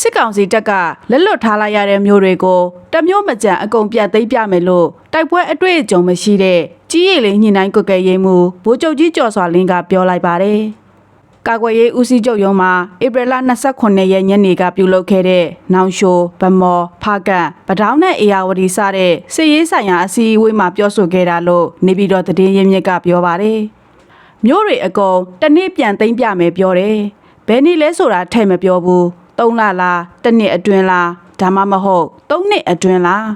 စစ်ကောင်စီတပ်ကလက်လွတ်ထားလိုက်ရတဲ့မျိုးတွေကိုတမျိုးမကြံအကုန်ပြန်သိမ်းပြမယ်လို့တိုက်ပွဲအတွေ့အကြုံမရှိတဲ့ကြီးရည်လေးညှိနှိုင်းကွက်ကဲရေးမှုဗိုလ်ချုပ်ကြီးကျော်စွာလင်းကပြောလိုက်ပါတယ်။ကာကွယ်ရေးဦးစီးချုပ်ရုံးမှာဧပြီလ29ရက်ညနေကပြုလုပ်ခဲ့တဲ့နောင်ရှိုဗမော်ဖားကန်ပဒေါင်းနဲ့အေယာဝတီစတဲ့စစ်ရေးဆိုင်ရာအစည်းအဝေးမှာပြောဆိုခဲ့တာလို့နေပြည်တော်သတင်းရင်းမြစ်ကပြောပါတယ်။မျိုးတွေအကုန်တစ်နေ့ပြန်သိမ်းပြမယ်ပြောတယ်။ဘယ်နည်းလဲဆိုတာထဲ့မပြောဘူး။ ၃လလားတစ်နှစ်အတွင်းလားဒါမှမဟုတ်၃နှစ်အတွင်းလား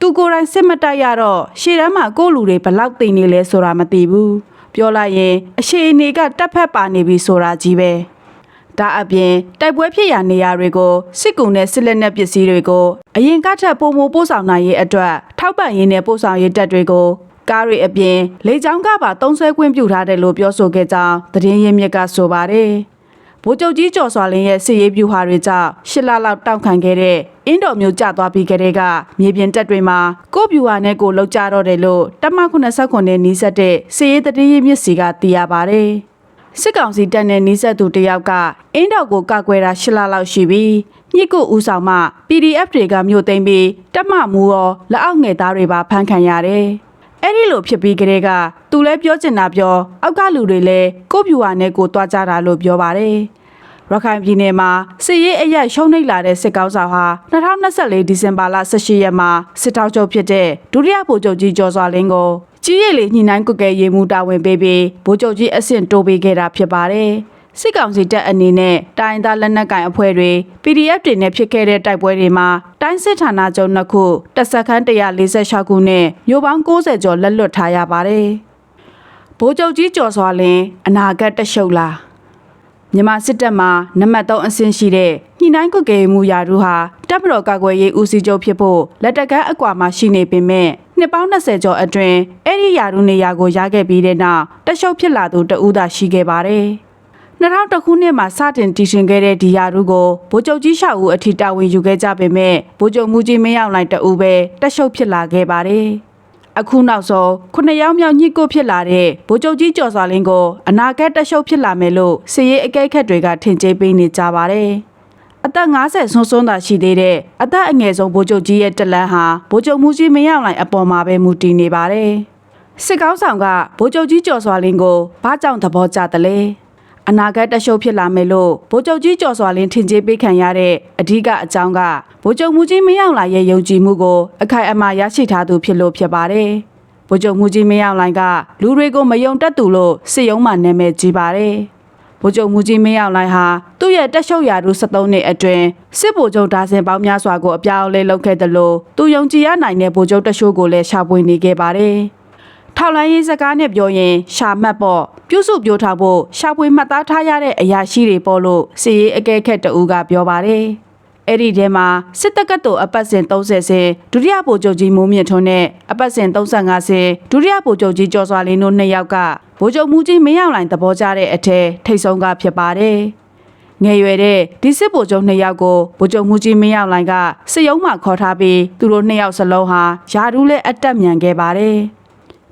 သူကိုယ်တိုင်စစ်မတိုက်ရတော့ရှေ့တန်းမှာကိုယ့်လူတွေဘလောက်သိနေလဲဆိုတာမသိဘူး။ပြောလိုက်ရင်အရှိအနေကတက်ဖက်ပါနေပြီဆိုတာကြီးပဲ။ဒါအပြင်တိုက်ပွဲဖြစ်ရာနေရာတွေကိုစစ်ကူနဲ့စစ်လက်နက်ပစ္စည်းတွေကိုအရင်ကထက်ပုံမပို့ဆောင်နိုင်ရေးအတွက်ထောက်ပံ့ရေးနဲ့ပို့ဆောင်ရေးတပ်တွေကိုကားတွေအပြင်လေကြောင်းကပါတုံးဆွဲခွင့်ပြုထားတယ်လို့ပြောဆိုခဲ့ကြောင်းသတင်းရင်းမြစ်ကဆိုပါတယ်။ ဗိုလ်ချုပ်ကြီးကျော်စွာလင်းရဲ့စစ်ရေးပြူဟာတွေကြောင့်ရှစ်လလောက်တောက်ခံခဲ့တဲ့အင်းတော်မျိုးကျသွားပြီးကလေးကမြေပြင်တပ်တွေမှာကို့ပြူဟာနဲ့ကိုလောက်ကြတော့တယ်လို့တပ်မ89နဲ့နီးစပ်တဲ့စစ်ရေးသတင်းရင်းမြစ်စီကသိရပါတယ်။စစ်ကောင်စီတပ်နဲ့နီးစပ်သူတယောက်ကအင်းတော်ကိုကကွယ်တာရှစ်လလောက်ရှိပြီးညစ်ကိုဦးဆောင်မှ PDF တွေကမြို့သိမ်းပြီးတပ်မမူရောလက်အောက်ငယ်သားတွေပါဖမ်းခံရတယ်။အဲ့ဒီလိုဖြစ်ပြီးကလေးကသူလည်းပြောချင်တာပြောအောက်ကလူတွေလည်းကို့ပြူဟာနဲ့ကိုတွားကြတာလို့ပြောပါတယ်။ ရခိုင်ပြည်နယ်မှာစစ်ရေးအရက်ရှုံးနိမ့်လာတဲ့စစ်ကောင်းဆောင်ဟာ2024ဒီဇင်ဘာလ18ရက်မှာစစ်တောက်ချုပ်ဖြစ်တဲ့ဒုတိယဗိုလ်ချုပ်ကြီးကျော်စွာလင်းကိုကြီးရည်လေးညှိနှိုင်းကွက်ကဲရေးမှုတာဝန်ပေးပြီးဗိုလ်ချုပ်ကြီးအဆင့်တိုးပေးခဲ့တာဖြစ်ပါတယ်။စစ်ကောင်စီတပ်အနေနဲ့တိုင်းသားလက်နက်ကိုင်အဖွဲ့တွေ PDF တွေနဲ့ဖြစ်ခဲ့တဲ့တိုက်ပွဲတွေမှာတိုင်းစစ်ဌာနချုပ်နှစ်ခုတပ်စခန်း146ခုနဲ့မြို့ပေါင်း90ကျော်လက်လွတ်ထားရပါတယ်။ဗိုလ်ချုပ်ကြီးကျော်စွာလင်းအနာဂတ်တရှုပ်လား မြန်မာစစ်တပ်မှာနံပါတ်3အဆင့်ရှိတဲ့ညှိနှိုင်းကွက်ကဲမှုရာထူးဟာတပ်မတော်ကာကွယ်ရေးဦးစီးချုပ်ဖြစ်ဖို့လက်တကမ်းအကွာမှာရှိနေပေမဲ့နှစ်ပေါင်း20ကျော်အတွင်းအဲ့ဒီရာထူးနေရာကိုရခဲ့ပြီးတဲ့နောက်တရှုပ်ဖြစ်လာသူတဦးသာရှိခဲ့ပါတယ်။2000ခုနှစ်မှာစတင်တည်ရှင်ခဲ့တဲ့ဒီယာရုကိုဗိုလ်ချုပ်ကြီးရှောက်ဦးအထီတာဝန်ယူခဲ့ကြပေမဲ့ဗိုလ်ချုပ်မူကြီးမင်းအောင်လှိုင်တဦးပဲတက်ရှုပ်ဖြစ်လာခဲ့ပါတယ်။ အခုနောက်ဆုံးခုနှစ်ယောက်မြောက်ညှိကိုဖြစ်လာတဲ့ဗိုလ်ချုပ်ကြီးကျော်စွာလင်းကိုအနာဂတ်တရှုပ်ဖြစ်လာမယ်လို့စည်ရေးအကဲခတ်တွေကထင်ကြေးပေးနေကြပါတယ်။အသက်50ဆွန်းဆွန်းသာရှိသေးတဲ့အသက်အငယ်ဆုံးဗိုလ်ချုပ်ကြီးရဲ့တလန်းဟာဗိုလ်ချုပ်မှုကြီးမရောက်နိုင်အပေါ်မှာပဲမူတည်နေပါတယ်။စစ်ကောင်းဆောင်ကဗိုလ်ချုပ်ကြီးကျော်စွာလင်းကိုဘာကြောင့်သဘောကျတယ်လဲ။ အနာဂတ်တရှုပ်ဖြစ်လာမယ်လို့ဗိုလ်ချုပ်ကြီးကျော်စွာလင်းထင်ကြေးပေးခံရတဲ့အဓိကအကြောင်းကဗိုလ်ချုပ်မူကြီးမင်းအောင်လှိုင်ရဲ့ယုံကြည်မှုကိုအခိုင်အမာရရှိထားသူဖြစ်လို့ဖြစ်ပါတယ်။ဗိုလ်ချုပ်မူကြီးမင်းအောင်လှိုင်ကလူတွေကိုမယုံတတ်သူလို့စစ်ရုံးမှနာမည်ကြီးပါတယ်။ဗိုလ်ချုပ်မူကြီးမင်းအောင်လှိုင်ဟာသူ့ရဲ့တက်ရှုပ်ရာထူး73နှစ်အတွင်းစစ်ဗိုလ်ချုပ်ဒါဇင်ပေါင်းများစွာကိုအပြောင်းအလဲလုပ်ခဲ့တယ်လို့သူယုံကြည်ရနိုင်တဲ့ဗိုလ်ချုပ်တရှိုးကိုလည်းရှာဖွေနေခဲ့ပါတယ်။ ထောက်လိုင်းရေးစကားနဲ့ပြောရင်ရှာမှတ်ပေါ့ပြုစုပြောထားဖို့ရှာဖွေမှတ်သားထားရတဲ့အရာရှိတွေပေါ့လို့စီရေးအကဲခက်တူကပြောပါတယ်အဲ့ဒီထဲမှာစစ်တပ်ကတော်အပတ်စဉ်30ဆင်ဒုတိယဗိုလ်ချုပ်ကြီးမိုးမြင့်ထွန်းနဲ့အပတ်စဉ်35ဆင်ဒုတိယဗိုလ်ချုပ်ကြီးကျော်စွာလင်းတို့နှစ်ယောက်ကဗိုလ်ချုပ်မူကြီးမင်းအောင်လှိုင်သဘောကျတဲ့အထက်ထိတ်ဆုံးကဖြစ်ပါတယ်ငယ်ရွယ်တဲ့ဒီစစ်ဗိုလ်ချုပ်နှစ်ယောက်ကိုဗိုလ်ချုပ်မူကြီးမင်းအောင်လှိုင်ကစစ်ရုံးမှခေါ်ထားပြီးသူတို့နှစ်ယောက်စလုံးဟာယာဒူးနဲ့အတက်မြန်ခဲ့ပါတယ်။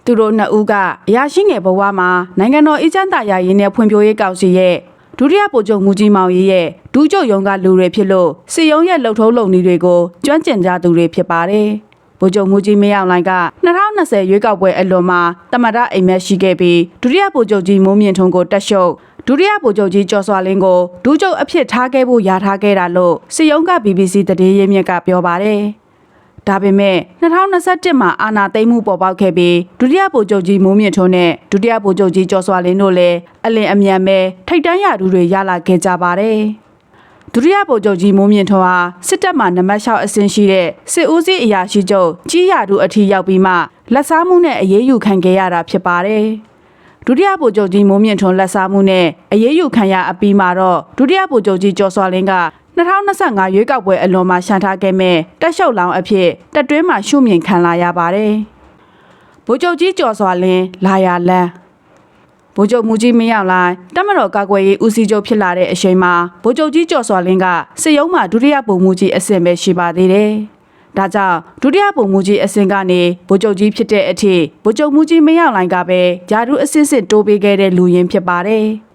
သူတို့နှစ်ဦးကအရာရှိငယ်ဘဝမှာနိုင်ငံတော်အေဂျင့်တာယာရင်းနဲ့ဖွံ့ဖြိုးရေးကောင်စီရဲ့ဒုတိယဗိုလ်ချုပ်မူကြီးမောင်ရေးရဲ့ဒူးချုပ်ရုံးကလူတွေဖြစ်လို့စီယုံရဲ့လှုပ်ထုံးလုံနည်းတွေကိုကျွမ်းကျင်ကြသူတွေဖြစ်ပါတယ်။ဗိုလ်ချုပ်မူကြီးမင်းအောင်လှိုင်က2020ရွေးကောက်ပွဲအလွန်မှာတမရအိမ်မက်ရှိခဲ့ပြီးဒုတိယဗိုလ်ချုပ်ကြီးမိုးမြင့်ထွန်းကိုတက်ရှုပ်ဒုတိယဗိုလ်ချုပ်ကြီးကျော်စွာလင်းကိုဒူးချုပ်အဖြစ်ထားခဲ့ဖို့ယာထားခဲ့တာလို့စီယုံက BBC သတင်းရင်းမြစ်ကပြောပါတယ်။ ဒါပေမဲ့2021မှာအာဏာသိမ်းမှုပေါ်ပေါက်ခဲ့ပြီးဒုတိယဗိုလ်ချုပ်ကြီးမိုးမြင့်ထွန်းနဲ့ဒုတိယဗိုလ်ချုပ်ကြီးကျော်စွာလင်းတို့လည်းအလင်အမြန်ပဲထိတ်တန်းရာထူးတွေရလာခဲ့ကြပါတယ်။ဒုတိယဗိုလ်ချုပ်ကြီးမိုးမြင့်ထွန်းဟာစစ်တပ်မှနံပါတ်6အဆင့်ရှိတဲ့စစ်ဦးစီးအရာရှိချုပ်ကြီးရာထူးအထိရောက်ပြီးမှလက်စားမှုနဲ့အရေးယူခံခဲ့ရတာဖြစ်ပါတယ်။ဒုတိယဗိုလ်ချုပ်ကြီးမိုးမြင့်ထွန်းလက်စားမှုနဲ့အရေးယူခံရအပြီးမှာတော့ဒုတိယဗိုလ်ချုပ်ကြီးကျော်စွာလင်းက 2025ရွေးကောက်ပွဲအလွန်မှာရှန်ထားခဲ့မဲ့တက်ရှုပ်လောင်အဖြစ်တက်တွင်းမှာရှုမြင်ခံလာရပါတယ်။ဗိုလ်ချုပ်ကြီးကျော်စွာလင်းလာရလန်းဗိုလ်ချုပ်မူကြီးမင်းအောင်လှိုင်တက်မတော်ကာကွယ်ရေးဦးစီးချုပ်ဖြစ်လာတဲ့အချိန်မှာဗိုလ်ချုပ်ကြီးကျော်စွာလင်းကစစ်ရုံးမှာဒုတိယပုံမူကြီးအဆင့်ပဲရှိပါသေးတယ်။ဒါကြောင့်ဒုတိယပုံမူကြီးအဆင့်ကနေဗိုလ်ချုပ်ကြီးဖြစ်တဲ့အထိဗိုလ်ချုပ်မူကြီးမင်းအောင်လှိုင်ကပဲဂျာဒူးအစစ်စစ်တိုးပေးခဲ့တဲ့လူရင်းဖြစ်ပါတယ်။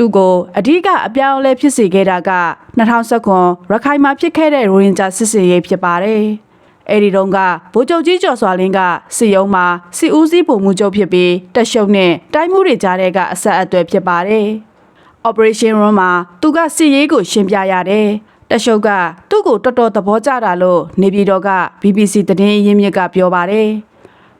သူသူကိုအဓိကအပြောင်းအလဲဖြစ်စေခဲ့တာက2019ရခိုင်မှာဖြစ်ခဲ့တဲ့ရိုဟင်ဂျာစစ်စေးရေးဖြစ်ပါတယ်။အဲဒီတုန်းကဗိုလ်ချုပ်ကြီးကျော်စွာလင်းကစစ်ရုံးမှာစစ်ဦးစီးပုံမှုချုပ်ဖြစ်ပြီးတက်ရှုံနဲ့တိုင်းမှုတွေကြားတဲ့ကအဆက်အသွယ်ဖြစ်ပါတယ်။ Operation Room မှာသူကစစ်ရေးကိုရှင်းပြရတယ်။တက်ရှုပ်ကသူ့ကိုတော်တော်သဘောကျတာလို့နေပြည်တော်က BBC သတင်းအရင်းမြစ်ကပြောပါတယ်။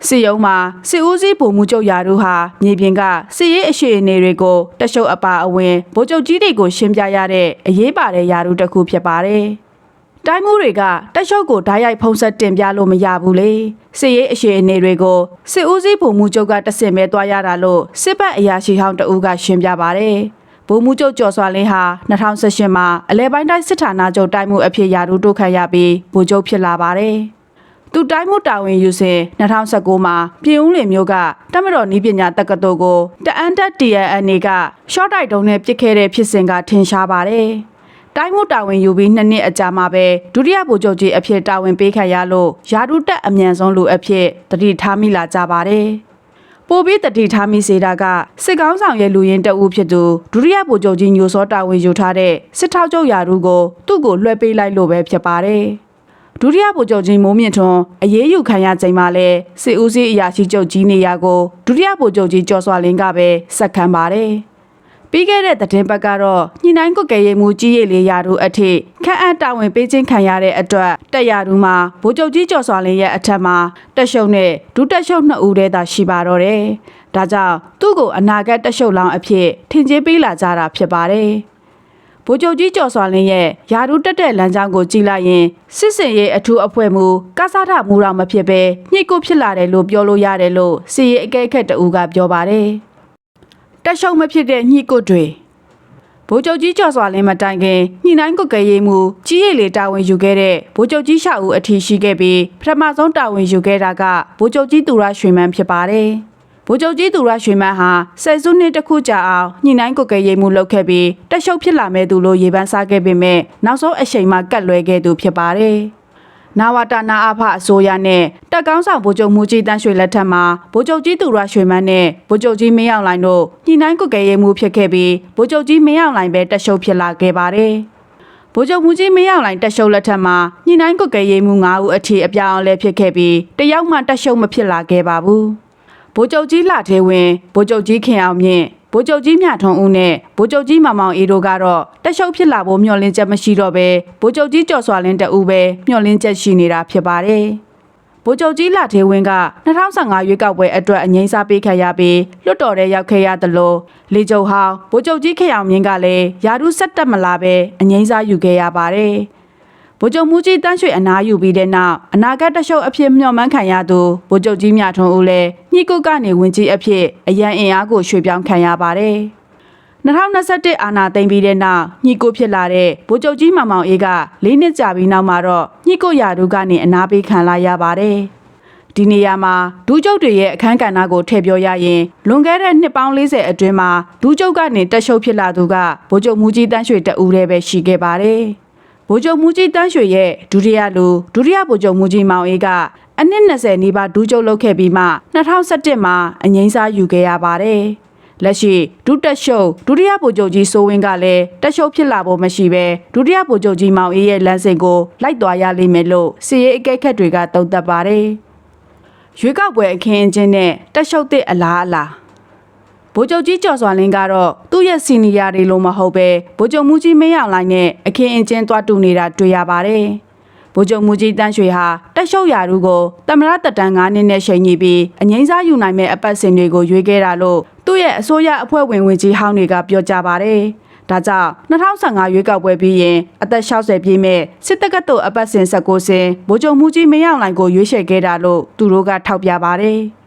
စစ်ရုံးမှာစစ်ဦးစီးပုံမှုချုပ်ယာတို့ဟာမြေပြင်ကစစ်ရေးအရှိအနေတွေကိုတက်ရှုပ်အပါအဝင်ဗိုလ်ချုပ်ကြီးတွေကိုရှင်းပြရတဲ့အရေးပါတဲ့ယာတို့တစ်ခုဖြစ်ပါတယ်။တိုင်းမှုတွေကတက်ရှုပ်ကိုဓာတ်ရိုက်ဖုံးဆက်တင်ပြလို့မရဘူးလေစစ်ရေးအရှိအနေတွေကိုစစ်ဦးစီးပုံမှုချုပ်ကတဆင့်ပဲတွားရတာလို့စစ်ဘက်အရာရှိဟောင်းတဦးကရှင်းပြပါတယ်။ဗိုလ်မှူးချုပ်ကျော်စွာလင်းဟာ2018မှာအလဲပိုင်းတိုင်းစစ်ဌာနချုပ်တိုင်းမှုအဖြစ်ယာတို့တုတ်ခတ်ရပြီးဗိုလ်ချုပ်ဖြစ်လာပါတယ်။ သူတိုင်းမှုတာဝန်ယူစဉ်2019မှာပြည်ဦးလင်မျိုးကတမတော်နီးပညာတက္ကသိုလ်ကိုတအန်တက် TNA ကရှော့တိုက်တုံးနဲ့ပစ်ခဲ့တဲ့ဖြစ်စဉ်ကထင်ရှားပါတယ်။တိုင်းမှုတာဝန်ယူပြီးနှစ်နှစ်အကြာမှာပဲဒုတိယဗိုလ်ချုပ်ကြီးအဖြစ်တာဝန်ပေးခံရလို့ယာဒုတက်အမြန်ဆုံးလူအဖြစ်တတိထားမိလာကြပါတယ်။ပိုပြီးတတိထားမိစေတာကစစ်ကောင်းဆောင်ရဲ့လူရင်တအုပ်ဖြစ်သူဒုတိယဗိုလ်ချုပ်ကြီးညိုစောတာဝန်ယူထားတဲ့စစ်ထောက်ချုပ်ယာဒုကိုသူ့ကိုလွှဲပေးလိုက်လို့ပဲဖြစ်ပါတယ်။ ဒုတိယဗိုလ်ချုပ်ကြီးမိုးမြင့်ထွန်းအရေးယူခံရချိန်မှာလဲစစ်ဦးစီးအရာရှိချုပ်ကြီးနေရာကိုဒုတိယဗိုလ်ချုပ်ကြီးကျော်စွာလင်းကပဲဆက်ခံပါတယ်။ပြီးခဲ့တဲ့သတင်းပတ်ကတော့ညှိနှိုင်းကွက်ကဲရေးမှုကြီးရည်လေးရာတို့အထိခန့်အပ်တာဝန်ပေးခြင်းခံရတဲ့အတွက်တက်ရသူမှာဗိုလ်ချုပ်ကြီးကျော်စွာလင်းရဲ့အထက်မှာတက်ရှုံနဲ့ဒုတက်ရှုံနှစ်ဦးတည်းသာရှိပါတော့တယ်။ဒါကြောင့်သူ့ကိုအနာဂတ်တက်ရှုံလောင်းအဖြစ်ထင်ကြေးပေးလာကြတာဖြစ်ပါတယ်။ ဗိုလ်ချုပ်ကြီးကျော်စွာလင်းရဲ့ယာဒူတက်တဲ့လမ်းကြောင်းကိုကြည့်လိုက်ရင်စစ်စင်ရေးအထူးအဖွဲ့မှုကစားထမှုတော့မဖြစ်ပဲညှိကုတ်ဖြစ်လာတယ်လို့ပြောလို့ရတယ်လို့စီရေးအကဲခတ်တဦးကပြောပါတယ်။တက်ရှုံမဖြစ်တဲ့ညှိကုတ်တွေဗိုလ်ချုပ်ကြီးကျော်စွာလင်းမတိုင်ခင်ညှိနှိုင်းကုတ်ကဲရေးမှုကြီးရည်လေတာဝန်ယူခဲ့တဲ့ဗိုလ်ချုပ်ကြီးရှောက်ဦးအထီးရှိခဲ့ပြီးပထမဆုံးတာဝန်ယူခဲ့တာကဗိုလ်ချုပ်ကြီးသူရရွှေမန်းဖြစ်ပါတယ်။ ဗိုလ်ချုပ်ကြီးသူရရွှေမန်းဟာဆယ်စုနှစ်တစ်ခုကြာအောင်ညှိနှိုင်းကုတ်ကဲရေးမှုလုပ်ခဲ့ပြီးတက်ရှုပ်ဖြစ်လာမဲ့သူလို့ရေပန်းစားခဲ့ပေမဲ့နောက်ဆုံးအချိန်မှကတ်လွဲခဲ့သူဖြစ်ပါတယ်။နာဝတာနာအဖအစိုးရနဲ့တက်ကောင်းဆောင်ဗိုလ်ချုပ်မူကြီးတန်းရွှေလက်ထက်မှာဗိုလ်ချုပ်ကြီးသူရရွှေမန်းနဲ့ဗိုလ်ချုပ်ကြီးမင်းအောင်လှိုင်တို့ညှိနှိုင်းကုတ်ကဲရေးမှုဖြစ်ခဲ့ပြီးဗိုလ်ချုပ်ကြီးမင်းအောင်လှိုင်ပဲတက်ရှုပ်ဖြစ်လာခဲ့ပါတယ်။ဗိုလ်ချုပ်မူကြီးမင်းအောင်လှိုင်တက်ရှုပ်လက်ထက်မှာညှိနှိုင်းကွက်ကဲရေးမှု9ဦးအထိအပြောင်းအလဲဖြစ်ခဲ့ပြီးတယောက်မှတက်ရှုပ်မဖြစ်လာခဲ့ပါဘူး။ ဗိုလ်ချုပ်ကြီးလှသေးဝင်ဗိုလ်ချုပ်ကြီးခင်အောင်မြင့်ဗိုလ်ချုပ်ကြီးမြထွန်းဦးနဲ့ဗိုလ်ချုပ်ကြီးမောင်မောင်အေးတို့ကတော့တက်ရှုပ်ဖြစ်လာဖို့မျှော်လင့်ချက်မရှိတော့ပဲဗိုလ်ချုပ်ကြီးကျော်စွာလင်းတအူးပဲမျှော်လင့်ချက်ရှိနေတာဖြစ်ပါတယ်။ဗိုလ်ချုပ်ကြီးလာသေးဝင်းက2015ရွေးကောက်ပွဲအတွက်အငိမ့်စားပေးခံရပြီးလွတ်တော်ထဲရောက်ခဲ့ရသလိုလေချုပ်ဟောင်းဗိုလ်ချုပ်ကြီးခေအောင်မြင့်ကလည်းယာဒုဆက်တက်မလာပဲအငိမ့်စားယူခဲ့ရပါတယ်။ ဗိုလ်ချုပ်မူကြီးတန်းရွှေအနားယူပြီးတဲ့နောက်အနာဂတ်တရှုပ်အဖြစ်မျှော်မှန်းခံရသူဗိုလ်ချုပ်ကြီးမြထွန်းဦးလည်းညှိကုတ်ကနေဝင်ကြီးအဖြစ်အရန်အင်အားကိုရွှေ့ပြောင်းခံရပါတယ်။2021အာနာသိမ့်ပြီးတဲ့နောက်ညှိကိုဖြစ်လာတဲ့ဗိုလ်ချုပ်ကြီးမောင်မောင်အေးက၄နှစ်ကြာပြီးနောက်မှာတော့ညှိကိုရာထူးကနေအနာပေးခံလာရပါတယ်။ဒီနေရာမှာဒူးကျုပ်တွေရဲ့အခန်းကဏ္ဍကိုထည့်ပြောရရင်လွန်ခဲ့တဲ့နှစ်ပေါင်း40အတွင်းမှာဒူးကျုပ်ကနေတက်ရှုပ်ဖြစ်လာသူကဗိုလ်ချုပ်မူကြီးတန်းရွှေတအူးတည်းပဲရှိခဲ့ပါတယ်။ ဗိုလ်ချုပ်မူကြီးတန်းရွှေရဲ့ဒုတိယလူဒုတိယဗိုလ်ချုပ်မူကြီးမောင်အေးကအနှစ်20နီးပါးဒူးကျုပ်လုပ်ခဲ့ပြီးမှ2017မှာအငိမ့်စားယူခဲ့ရပါတယ်။လက်ရှိဒုတက်ရှုပ်ဒုတိယဗိုလ်ချုပ်ကြီးစိုးဝင်းကလည်းတက်ရှုပ်ဖြစ်လာဖို့မရှိပဲဒုတိယဗိုလ်ချုပ်ကြီးမောင်အေးရဲ့လမ်းစဉ်ကိုလိုက်သွားရလိမ့်မယ်လို့စီရေးအကဲခတ်တွေကသုံးသပ်ပါတယ်။ရွေးကောက်ပွဲအခင်းအကျင်းနဲ့တက်ရှုပ်တဲ့အလားအလား ဗိုလ်ချုပ်ကြီးကျော်စွာလင်းကတော့သူ့ရဲ့စီနီယာတွေလို့မဟုတ်ပဲဗိုလ်ချုပ်မူကြီးမင်းအောင်လှိုင်နဲ့အခင်းအကျင်းသွားတူနေတာတွေ့ရပါတယ်။ဗိုလ်ချုပ်မူကြီးတန်းရွှေဟာတက်ရှုပ်ရာထူးကိုတမရတက်တန်း9နှစ်နဲ့ရှိန်ညီပြီးအငိမ့်စားယူနိုင်မဲ့အပတ်စဉ်တွေကိုရွေးခဲ့တာလို့သူ့ရဲ့အစိုးရအဖွဲ့ဝင်ဝင်ကြီးဟောင်းတွေကပြောကြပါတယ်။ဒါကြောင့်2015ရွေးကောက်ပွဲပြီးရင်အသက်60ပြည့်မဲ့စစ်တပ်ကတော်အပတ်စဉ်19စင်ဗိုလ်ချုပ်မူကြီးမင်းအောင်လှိုင်ကိုရွေးချယ်ခဲ့တာလို့သူတို့ကထောက်ပြပါတယ်။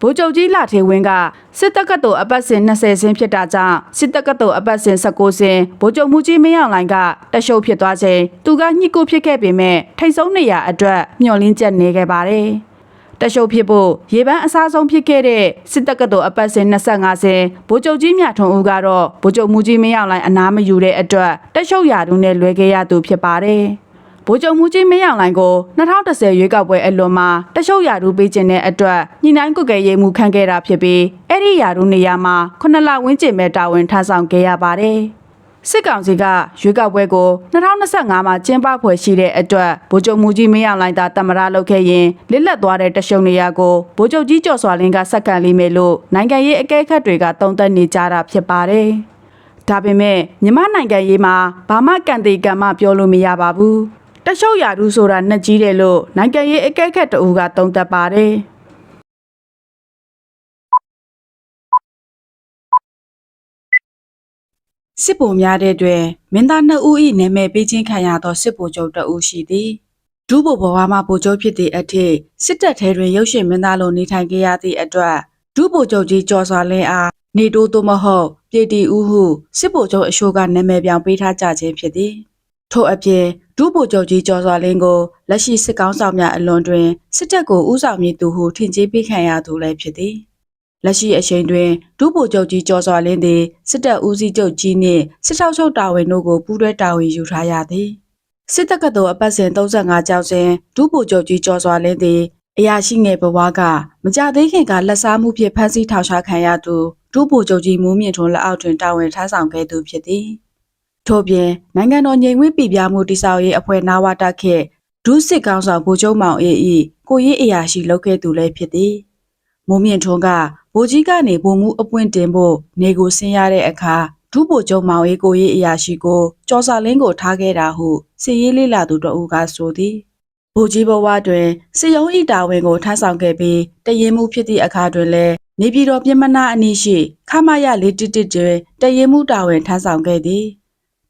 ဗိုလ်ချုပ်ကြီးလာထေဝင်းကစစ်တပ်ကတော်အပတ်စဉ်20စင်းဖြစ်တာကြောင့်စစ်တပ်ကတော်အပတ်စဉ်19စင်းဗိုလ်ချုပ်မူကြီးမင်းအောင်လှိုင်ကတရှုပ်ဖြစ်သွားချိန်သူကညှိကိုဖြစ်ခဲ့ပေမဲ့ထိတ်ဆုံးနေရအတွက်မျှော်လင့်ချက်နေခဲ့ပါတယ်။တရှုပ်ဖြစ်ဖို့ရေပန်းအစားဆုံးဖြစ်ခဲ့တဲ့စစ်တပ်ကတော်အပတ်စဉ်25စင်းဗိုလ်ချုပ်ကြီးမြထွန်းဦးကတော့ဗိုလ်ချုပ်မူကြီးမင်းအောင်လှိုင်အနားမယူတဲ့အတွက်တရှုပ်ရာထူးနဲ့လွဲခဲ့ရသူဖြစ်ပါတယ်။ ဗိုလ်ချုပ်မူကြီးမင်းအောင်လှိုင်ကို2010ရွေးကောက်ပွဲအလွန်မှာတရှုပ်ရာထူးပေးခြင်းတဲ့အတွက်ညှိနှိုင်းကုတ်ကဲရေးမှုခံခဲ့တာဖြစ်ပြီးအဲ့ဒီရာထူးနေရာမှာခုနှစ်လဝန်းကျင်ပဲတာဝန်ထမ်းဆောင်ခဲ့ရပါတယ်။စစ်ကောင်စီကရွေးကောက်ပွဲကို2025မှာကျင်းပဖွယ်ရှိတဲ့အတွက်ဗိုလ်ချုပ်မူကြီးမင်းအောင်လှိုင်သာတမရလုပ်ခဲ့ရင်လစ်လက်သွားတဲ့တရှုံနေရာကိုဗိုလ်ချုပ်ကြီးကျော်စွာလင်းကစက္ကန့်လေးမယ်လို့နိုင်ငံရေးအကဲခတ်တွေကတုံ့တက်နေကြတာဖြစ်ပါတယ်။ဒါပေမဲ့မြန်မာနိုင်ငံရေးမှာဘာမှကံတေကံမပြောလို့မရပါဘူး။ တရှုပ်ရာထူးဆိုတာနှက်ကြီးတယ်လို့နိုင်ငံရေးအကဲခတ်တအူကတုံ့တက်ပါတယ်။စစ်ဗိုလ်များတဲ့တွင်မင်းသားနှစ်ဦး၏နာမည်ပေးခြင်းခံရသောစစ်ဗိုလ်ချုပ်တဦးရှိသည်ဒုဗိုလ်ဘဝမှဗိုလ်ချုပ်ဖြစ်သည့်အထိစစ်တပ်ထဲတွင်ရုပ်ရှင်မင်းသားလိုနေထိုင်ခဲ့ရသည့်အတွက်ဒုဗိုလ်ချုပ်ကြီးကျော်စွာလင်းအားနေတိုးသို့မဟုတ်ပြည်တီဦးဟုစစ်ဗိုလ်ချုပ်အရှိုးကနာမည်ပြောင်ပေးထားကြခြင်းဖြစ်သည် ထို့အပြင်ဒုဗိုလ်ချုပ်ကြီးကျော်စွာလင်းကိုလက်ရှိစစ်ကောင်းဆောင်များအလွန်တွင်စစ်တပ်ကိုဦးဆောင်မည်သူဟုထင်ကြေးပေးခံရသူလည်းဖြစ်သည်လက်ရှိအချိန်တွင်ဒုဗိုလ်ချုပ်ကြီးကျော်စွာလင်းသည်စစ်တပ်ဦးစီးချုပ်ကြီးနှင့်စစ်ထောက်ချုပ်တာဝန်တို့ကိုပူးတွဲတာဝန်ယူထားရသည်စစ်တပ်ကတော်အပတ်စဉ်35ကျောက်စဉ်ဒုဗိုလ်ချုပ်ကြီးကျော်စွာလင်းသည်အရာရှိငယ်ဘဝကမကြသေးခင်ကလက်စားမှုဖြင့်ဖမ်းဆီးထောင်ချခံရသူဒုဗိုလ်ချုပ်ကြီးမူးမြင့်ထွန်းလက်အောက်တွင်တာဝန်ထမ်းဆောင်ခဲ့သူဖြစ်သည် ထို့ပြင်နိုင်ငံတော်ငြိမ်ဝှက်ပြည်ပြမှုတိစောက်ရေးအဖွဲ့နာဝတာခေတ်ဒုစစ်ကောင်းဆောင်ဗိုလ်ချုပ်မောင်အေး၏ကိုရေးအရာရှိလုပ်ခဲ့သူလည်းဖြစ်သည်မိုးမြင့်ထွန်းကဗိုလ်ကြီးကနေဗိုလ်မှူးအပွင့်တင်ဖို့နေကိုဆင်းရတဲ့အခါဒုဗိုလ်ချုပ်မောင်ရေးကိုရေးအရာရှိကိုကျော်စာလင်းကိုထားခဲ့တာဟုစစ်ရေးလေးလာသူတို့ကဆိုသည်ဗိုလ်ကြီးဘဝတွင်စစ်ရုံးဤတာဝန်ကိုထမ်းဆောင်ခဲ့ပြီးတရင်မှုဖြစ်သည့်အခါတွင်လည်းနေပြည်တော်ပြည်မနာအနီးရှိခမရလေးတစ်တစ်တွင်တရင်မှုတာဝန်ထမ်းဆောင်ခဲ့သည်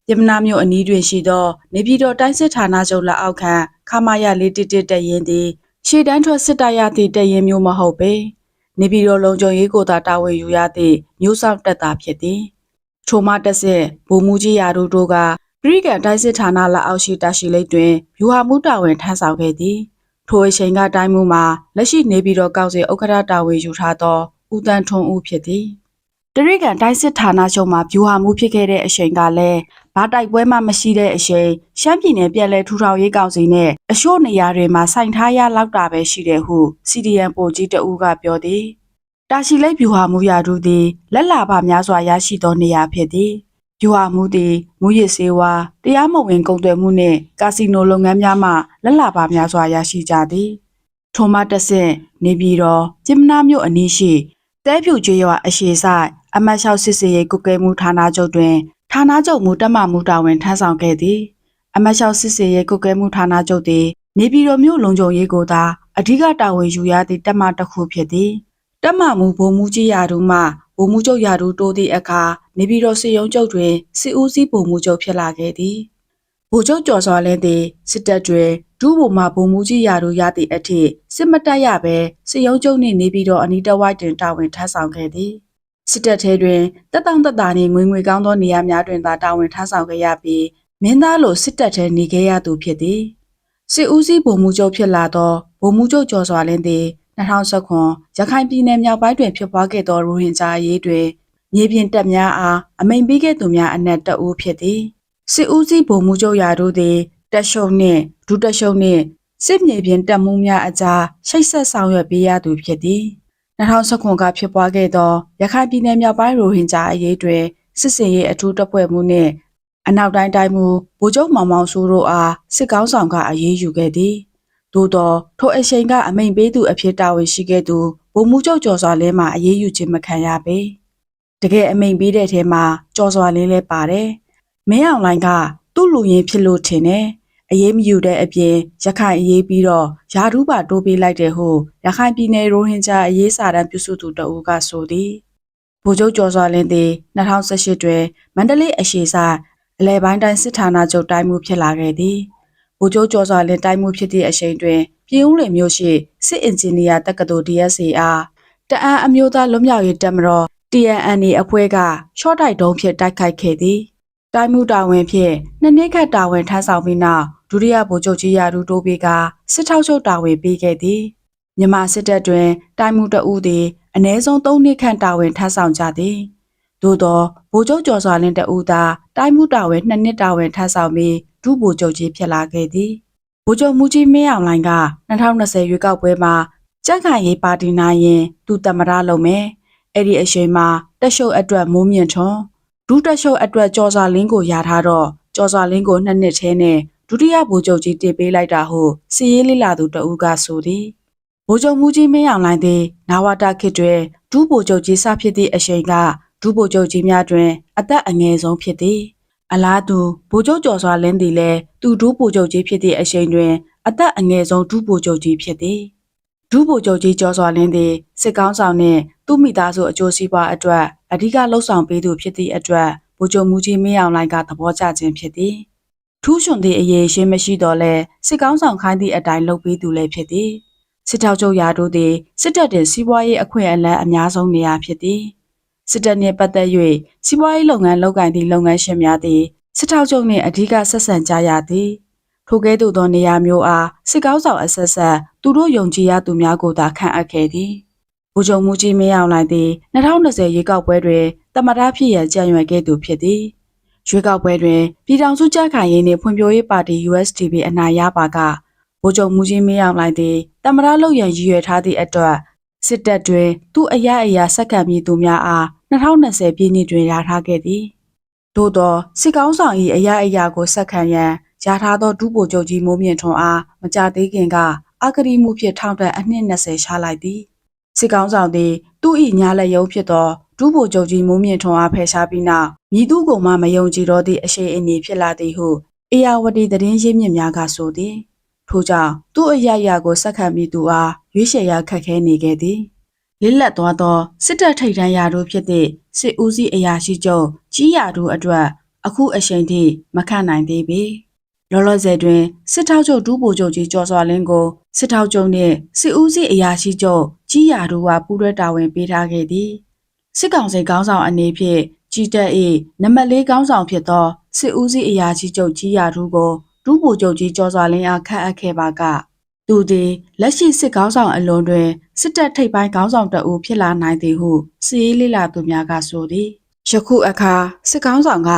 ပြည်မနာမြို့အနီးတွင်ရှိသောနေပြည်တော်တိုင်းစစ်ဌာနချုပ်လက်အောက်ခံခမရလေးတစ်တစ်တရင်သည်ရှေ့တန်းထွက်စစ်တပ်ရသည့်တရင်မျိုးမဟုတ်ပေ။နေပြည်တော်လုံခြုံရေးကိုသာတာဝန်ယူရသည့်မျိုးဆောင်တက်တာဖြစ်သည်။ထိုမှတက်စစ်ဗိုလ်မှူးကြီးရာတို့တို့ကပြည်ကံတိုင်းစစ်ဌာနလက်အောက်ရှိတာရှိလိတ်တွင်ဗျူဟာမှုတာဝန်ထမ်းဆောင်ခဲ့သည်။ထိုအချိန်ကတိုင်းမှုမှာလက်ရှိနေပြည်တော်ကောက်စီဥက္ကဋ္ဌတာဝန်ယူထားသောဦးတန်းထွန်းဦးဖြစ်သည်။တရိကံတိုင်းစစ်ဌာနချုပ်မှာဗျူဟာမှုဖြစ်ခဲ့တဲ့အချိန်ကလည်း ဘာတိုက်ပွဲမှမရှိတဲ့အချိန်ရှမ်းပြည်နယ်ပြည်လဲထူထောင်ရေးကောင်စီနဲ့အရှို့နေရာတွေမှာစိုင်ထားရလောက်တာပဲရှိတယ်ဟု CDN ပိုကြီးတဦးကပြောသည်တာရှိလိတ်ဗျူဟာမူရာထူးသည်လက်လာပါများစွာရရှိသောနေရာဖြစ်သည်ဗျူဟာမူသည်မူရစ်စေဝါတရားမဝင်ကုန်သွယ်မှုနှင့်ကာစီနိုလုပ်ငန်းများမှလက်လာပါများစွာရရှိကြသည်ထိုမှတစ်ဆင့်နေပြည်တော်ကျင်းမနာမြို့အနီးရှိတဲဖြူကျွေးရွာအရှိဆိုင်အမတ်လျှောက်စစ်စေရေးကုကဲမှုဌာနချုပ်တွင် ဌာနချုပ်မူတက်မှမူတာဝန်ထမ်းဆောင်ခဲ့သည်အမတ်လျှောက်စစ်စေရေးကုကဲမှုဌာနချုပ်သည်နေပြည်တော်မြို့လုံခြုံရေးကိုသာအဓိကတာဝန်ယူရသည့်တပ်မတစ်ခုဖြစ်သည်တပ်မမူဗိုလ်မှူးကြီးရာထူးမှဗိုလ်မှူးချုပ်ရာထူးတိုးသည့်အခါနေပြည်တော်စစ်ရုံးချုပ်တွင်စစ်ဦးစီးဗိုလ်မှူးချုပ်ဖြစ်လာခဲ့သည်ဗိုလ်ချုပ်ကျော်စွာလင်းသည်စစ်တပ်တွင်ဒုဗိုလ်မှဗိုလ်မှူးကြီးရာထူးရသည့်အထိစစ်မတက်ရဘဲစစ်ရုံးချုပ်နှင့်နေပြည်တော်အနီးတစ်ဝိုက်တွင်တာဝန်ထမ်းဆောင်ခဲ့သည် စစ်တပ်ထဲတွင်တက်တောင့်တက်တာနှင့်ငွေငွေကောင်းသောနေရာများတွင်သာတာဝန်ထမ်းဆောင်ခဲ့ရပြီးမင်းသားလိုစစ်တပ်ထဲနေခဲ့ရသူဖြစ်သည်စစ်ဦးစီးဗိုလ်မှူးချုပ်ဖြစ်လာသောဗိုလ်မှူးချုပ်ကျော်စွာလင်းသည်2019ရခိုင်ပြည်နယ်မြောက်ပိုင်းတွင်ဖြစ်ပွားခဲ့သောရိုဟင်ဂျာအရေးတွင်မြေပြင်တပ်များအားအမိန်ပေးခဲ့သူများအနက်တအူးဖြစ်သည်စစ်ဦးစီးဗိုလ်မှူးချုပ်ရာတို့သည်တက်ရှုံနှင့်ဒုတက်ရှုံနှင့်စစ်မြေပြင်တပ်မှုများအကြားရှိတ်ဆက်ဆောင်ရွက်ပေးရသူဖြစ်သည် 2019ကဖြစ်ပွားခဲ့သောရခိုင်ပြည်နယ်မြောက်ပိုင်းရိုဟင်ဂျာအရေးတွင်စစ်စင်ရေးအထူးတပ်ဖွဲ့မှုနှင့်အနောက်တိုင်းတိုင်းမူဗိုလ်ချုပ်မောင်မောင်စိုးတို့အားစစ်ကောင်းဆောင်ကအရေးယူခဲ့သည်သို့သောထိုအချိန်ကအမိန်ပေးသူအဖြစ်တာဝန်ရှိခဲ့သူဗိုလ်မှူးချုပ်ကျော်စွာလင်းမှအရေးယူခြင်းမခံရပေတကယ်အမိန်ပေးတဲ့ထဲမှာကျော်စွာလင်းလည်းပါတယ်မင်းအောင်လိုင်ကသူ့လူရင်းဖြစ်လို့ထင်တယ် အရေးမယူတဲ့အပြင်ရခိုင်အရေးပြီးတော့ယာဒူးပါတိုးပေးလိုက်တယ်ဟုရခိုင်ပြည်နယ်ရိုဟင်ဂျာအရေးစာတမ်းပြုစုသူတအူးကဆိုသည်ဗိုလ်ချုပ်ကျော်စွာလင်းသည်2018တွင်မန္တလေးအရှိဆိုင်အလဲပိုင်းတိုင်းစစ်ဌာနချုပ်တိုင်းမှုဖြစ်လာခဲ့သည်ဗိုလ်ချုပ်ကျော်စွာလင်းတိုင်းမှုဖြစ်သည့်အချိန်တွင်ပြည်ဦးလွင်မြို့ရှိစစ်အင်ဂျင်နီယာတက္ကသိုလ် DSA အားတအံအမျိုးသားလွတ်မြောက်ရေးတပ်မတော် TNNA အဖွဲ့ကရှော့တိုက်တုံးဖြင့်တိုက်ခိုက်ခဲ့သည်တိုင်းမှုတာဝန်ဖြင့်နှစ်နှစ်ခန့်တာဝန်ထမ်းဆောင်ပြီးနောက် ဒုတိယဗိုလ်ချုပ်ကြီးရာထူးတိုးပြီးကစစ်ထောက်ချုပ်တာဝန်ပေးခဲ့သည်မြန်မာစစ်တပ်တွင်တိုင်းမှုတအူးသည်အ ਨੇ ဆုံး၃နှစ်ခန့်တာဝန်ထမ်းဆောင်ကြသည်သို့သောဗိုလ်ချုပ်ကျော်စွာလင်းတအူးသာတိုင်းမှုတာဝန်နှစ်နှစ်တာဝန်ထမ်းဆောင်ပြီးဒုဗိုလ်ချုပ်ကြီးဖြစ်လာခဲ့သည်ဗိုလ်ချုပ်မူကြီးမင်းအောင်လှိုင်က2020ရွေးကောက်ပွဲမှာကြက်ခိုင်ရေးပါတီနိုင်ရင်သူတမရလုပ်မယ်။အဲ့ဒီအချိန်မှာတက်ရှုပ်အတွက်မိုးမြင့်ထွန်းဒုတက်ရှုပ်အတွက်ကြော်စာလင်းကိုရထားတော့ကြော်စာလင်းကိုနှစ်နှစ်သေးနဲ့ ဒုတိယဗိုလ်ချုပ်ကြီးတင်ပေးလိုက်တာဟုစီရေးလေးလာသူတဦးကဆိုသည်ဗိုလ်ချုပ်မူကြီးမင်းအောင်လှိုင်သည်နာဝတာခေတ်တွင်ဒုဗိုလ်ချုပ်ကြီးစဖြစ်သည့်အချိန်ကဒုဗိုလ်ချုပ်ကြီးများတွင် အသက်အငယ်ဆုံးဖြစ်သည်အလားတူဗိုလ်ချုပ်ကျော်စွာလင်းသည်လည်းသူဒုဗိုလ်ချုပ်ကြီးဖြစ်သည့်အချိန်တွင် အသက်အငယ်ဆုံးဒုဗိုလ်ချုပ်ကြီးဖြစ်သည်ဒုဗိုလ်ချုပ်ကြီးကျော်စွာလင်းသည်စစ်ကောင်းဆောင်နှင့်သူ့မိသားစုအကျိုးစီးပွားအတွက်အဓိကလှုပ်ဆောင်ပေးသူဖြစ်သည့်အတွက်ဗိုလ်ချုပ်မူကြီးမင်းအောင်လှိုင်ကသဘောကျခြင်းဖြစ်သည် ထူးချွန်သည့်အရေးရှိမရှိတော့လဲစစ်ကောင်းဆောင်ခိုင်းသည့်အတိုင်းလုပ်ပေးသူလည်းဖြစ်သည်စစ်ထောက်ချုပ်ရာတို့သည်စစ်တပ်တွင်စီးပွားရေးအခွင့်အလမ်းအများဆုံးနေရာဖြစ်သည်စစ်တပ်နှင့်ပတ်သက်၍စီးပွားရေးလုပ်ငန်းလုပ်ကိုင်သည့်လုပ်ငန်းရှင်များသည်စစ်ထောက်ချုပ်နှင့်အဓိကဆက်ဆံကြရသည်ထိုကဲ့သို့သောနေရာမျိုးအားစစ်ကောင်းဆောင်အဆက်ဆက်သူတို့ယုံကြည်ရသူများကိုသာခန့်အပ်ခဲ့သည်ဗိုလ်ချုပ်မူကြီးမင်းအောင်လှိုင်သည်2020ရွေးကောက်ပွဲတွင်တမတာဖြစ်ရန်ကြံ့ရွယ်ခဲ့သူဖြစ်သည် ရွေးကောက်ပွဲတွင်ပြည်ထောင်စုကြက်ခိုင်ရေးနှင့်ဖွံ့ဖြိုးရေးပါတီ USDP အနိုင်ရပါကဗိုလ်ချုပ်မူကြီးမင်းအောင်လှိုင်သည်တမတာလုပ်ရန်ရည်ရွယ်ထားသည့်အတွက်စစ်တပ်တွင်သူ့အရအရာစက္ကန့်မည်သူများအား2020ပြည့်နှစ်တွင်ရထားခဲ့သည်သို့သောစစ်ကောင်းဆောင်၏အရအရာကိုစက္ကန့်ရန်ရထားသောဒုဗိုလ်ချုပ်ကြီးမိုးမြင့်ထွန်းအားမကြသေးခင်ကအကတိမှုဖြင့်ထောင်ဒဏ်အနှစ်20ရှာလိုက်သည်စစ်ကောင်းဆောင်သည်သူ့၏ညာလက်ရုံးဖြစ်သော ဒုဗိုလ်ချုပ်ကြီးမိုးမြင့်ထွန်းအားဖယ်ရှားပြီးနောက်မြည်သူကိုမှမယုံကြည်တော့သည့်အရှိန်အင်းဖြစ်လာသည်ဟုအေယာဝတီသတင်းရင်းမြစ်များကဆိုသည်ထို့ကြောင့်သူ့အရအရာကိုစက္ကန့်ပြီးသူအားရွေးချယ်ရခက်ခဲနေခဲ့သည်လစ်လက်သွားသောစစ်တပ်ထိပ်တန်းရာတို့ဖြစ်သည့်စစ်ဦးစီးအရာရှိချုပ်ကြီးရာတို့အတွက်အခုအချိန်ထိမခံနိုင်သေးပေလောလောဆယ်တွင်စစ်ထောက်ချုပ်ဒူးဗိုလ်ချုပ်ကြီးကျော်စွာလင်းကိုစစ်ထောက်ချုပ်နှင့်စစ်ဦးစီးအရာရှိချုပ်ကြီးရာတို့ကပူးတွဲတာဝန်ပေးထားခဲ့သည် စစ်ကောင်စီခေါင်းဆောင်အနေဖြင့်ကြီးတက်၏နံပါတ်၄ခေါင်းဆောင်ဖြစ်သောစစ်ဦးစီးအရာရှိချုပ်ကြီးရာတို့ကိုဒူးဗိုလ်ချုပ်ကြီးကျော်စွာလင်းအားခန့်အပ်ခဲ့ပါကသူသည်လက်ရှိစစ်ကောင်းဆောင်အလွန်တွင်စစ်တပ်ထိပ်ပိုင်းခေါင်းဆောင်တအူဖြစ်လာနိုင်သည်ဟုစီရေးလေးလာသူများကဆိုသည်ယခုအခါစစ်ကောင်းဆောင်က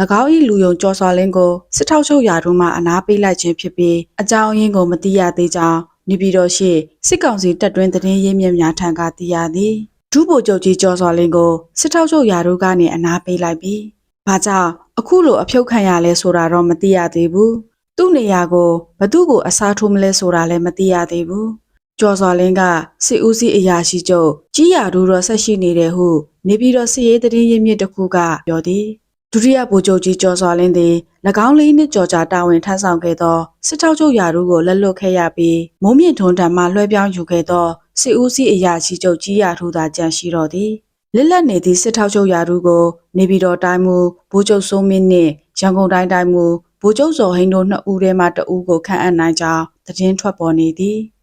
၎င်း၏လူယုံကြော်စွာလင်းကိုစစ်ထောက်ချုပ်ရာတို့မှအနားပေးလိုက်ခြင်းဖြစ်ပြီးအကြောင်းရင်းကိုမသိရသေးကြောင်းနေပြည်တော်ရှိစစ်ကောင်စီတပ်တွင်းသတင်းရင်းမြစ်များထံကသိရသည် ဒုဗိုလ်ချုပ်ကြီးကျော်စွာလင်းကိုစစ်ထောက်ချုပ်ရာတို့ကနေအနားပေးလိုက်ပြီးဘာကြောင့်အခုလိုအဖြုတ်ခံရလဲဆိုတာတော့မသိရသေးဘူးသူ့နေရာကိုဘသူ့ကိုအစားထိုးမလဲဆိုတာလည်းမသိရသေးဘူး။ကျော်စွာလင်းကစစ်ဦးစီးအရာရှိချုပ်ကြီးရာတို့တော့ဆက်ရှိနေတယ်ဟုနေပြီးတော့စစ်ရေးသတင်းရင်းမြစ်တစ်ခုကပြောသည်။ ဒုတိယဗိုလ်ချုပ်ကြီးကျော်စွာလင်းသည်၎င်းလေးနှစ်ကျော်ကြာတာဝန်ထမ်းဆောင်ခဲ့သောစစ်ထောက်ချုပ်ရာတို့ကိုလက်လွတ်ခဲ့ရပြီးမိုးမြင့်ထွန်းတံမှလွှဲပြောင်းယူခဲ့သောစစ်ဦးစီးအရာရှိချုပ်ကြီးရာတို့သာကြန့်ရှိတော်သည်။လက်လက်နေသည့်စစ်ထောက်ချုပ်ရာတို့ကိုနေပြည်တော်တိုင်းမူဗိုလ်ချုပ်စိုးမင်းနှင့်ရန်ကုန်တိုင်းတိုင်းမူဗိုလ်ချုပ်စော်ဟိန်းတို့နှစ်ဦးထဲမှတဦးကိုခန့်အပ်နိုင်ကြောင်းသတင်းထွက်ပေါ်နေသည်။